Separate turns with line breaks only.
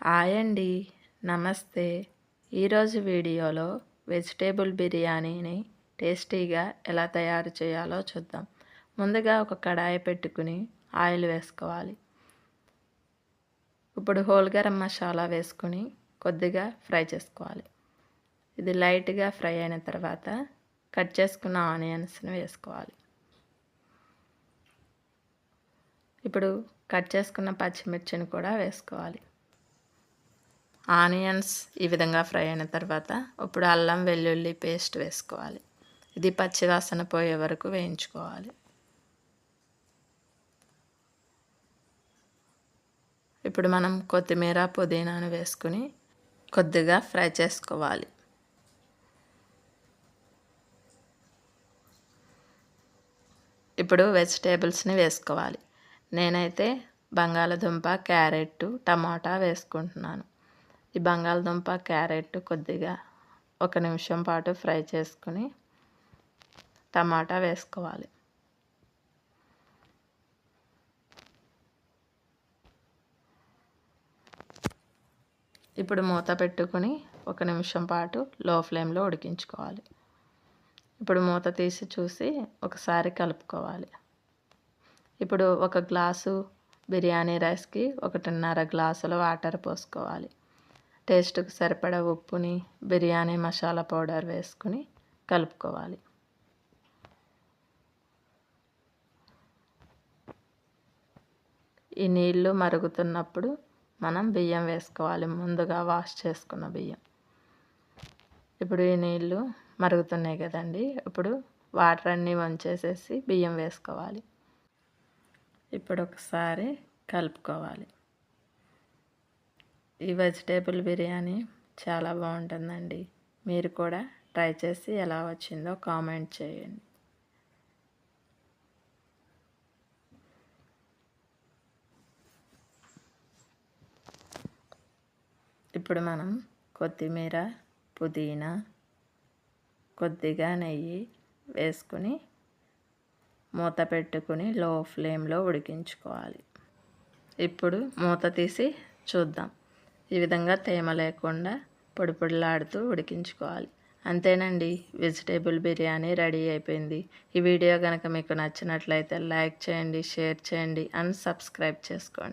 Hi అండి. నమస్తే. ఈరోజు వీడియోలో వెజిటేబుల్ బిర్యానీని టేస్టీగా ఎలా తయారు చేయాలో చూద్దాం. ముందుగా ఒక కడాయి పెట్టుకుని ఆయిల్ వేసుకోవాలి. ఇప్పుడు హోల్ గరం మసాలా వేసుకుని కొద్దిగా ఫ్రై చేసుకోవాలి. ఇది లైట్గా ఫ్రై అయిన తర్వాత కట్ చేసుకున్న ఆనియన్స్ని వేసుకోవాలి. ఇప్పుడు కట్ చేసుకున్న పచ్చిమిర్చిని కూడా వేసుకోవాలి. ఆనియన్స్ ఈ విధంగా ఫ్రై అయిన తర్వాత ఇప్పుడు అల్లం వెల్లుల్లి పేస్ట్ వేసుకోవాలి. ఇది పచ్చివాసన పోయే వరకు వేయించుకోవాలి. ఇప్పుడు మనం కొత్తిమీర పుదీనాను వేసుకుని కొద్దిగా ఫ్రై చేసుకోవాలి. ఇప్పుడు వెజిటేబుల్స్ని వేసుకోవాలి. నేనైతే బంగాళదుంప క్యారెట్ టమాటా వేసుకుంటున్నాను. ఈ బంగాళదుంప క్యారెట్ కొద్దిగా ఒక నిమిషం పాటు ఫ్రై చేసుకుని టమాటా వేసుకోవాలి. ఇప్పుడు మూత పెట్టుకుని ఒక నిమిషం పాటు లో ఫ్లేమ్లో ఉడికించుకోవాలి. ఇప్పుడు మూత తీసి చూసి ఒకసారి కలుపుకోవాలి. ఇప్పుడు ఒక గ్లాసు బిర్యానీ రైస్కి ఒకటిన్నర గ్లాసుల వాటర్ పోసుకోవాలి. టేస్ట్కి సరిపడా ఉప్పుని బిర్యానీ మసాలా పౌడర్ వేసుకుని కలుపుకోవాలి. ఈ నీళ్ళు మరుగుతున్నప్పుడు మనం బియ్యం వేసుకోవాలి ముందుగా వాష్ చేసుకున్న బియ్యం. ఇప్పుడు ఈ నీళ్ళు మరుగుతున్నాయి కదండి ఇప్పుడు వాటర్ అన్నీ వంచేసేసి బియ్యం వేసుకోవాలి. ఇప్పుడు ఒకసారి కలుపుకోవాలి. ఈ వెజిటేబుల్ బిర్యానీ చాలా బాగుంటుందండి. మీరు కూడా ట్రై చేసి ఎలా వచ్చిందో కామెంట్ చేయండి. ఇప్పుడు మనం కొత్తిమీర పుదీనా కొద్దిగా నెయ్యి వేసుకుని మూత పెట్టుకుని లో ఫ్లేమ్లో ఉడికించుకోవాలి. ఇప్పుడు మూత తీసి చూద్దాం. ఈ విధంగా తేమ లేకుండా పొడి పొడిలాడుతూ ఉడికించుకోవాలి. అంతేనండి వెజిటేబుల్ బిర్యానీ రెడీ అయిపోయింది. ఈ వీడియో కనుక మీకు నచ్చినట్లయితే లైక్ చేయండి షేర్ చేయండి అండ్ సబ్స్క్రైబ్ చేసుకోండి.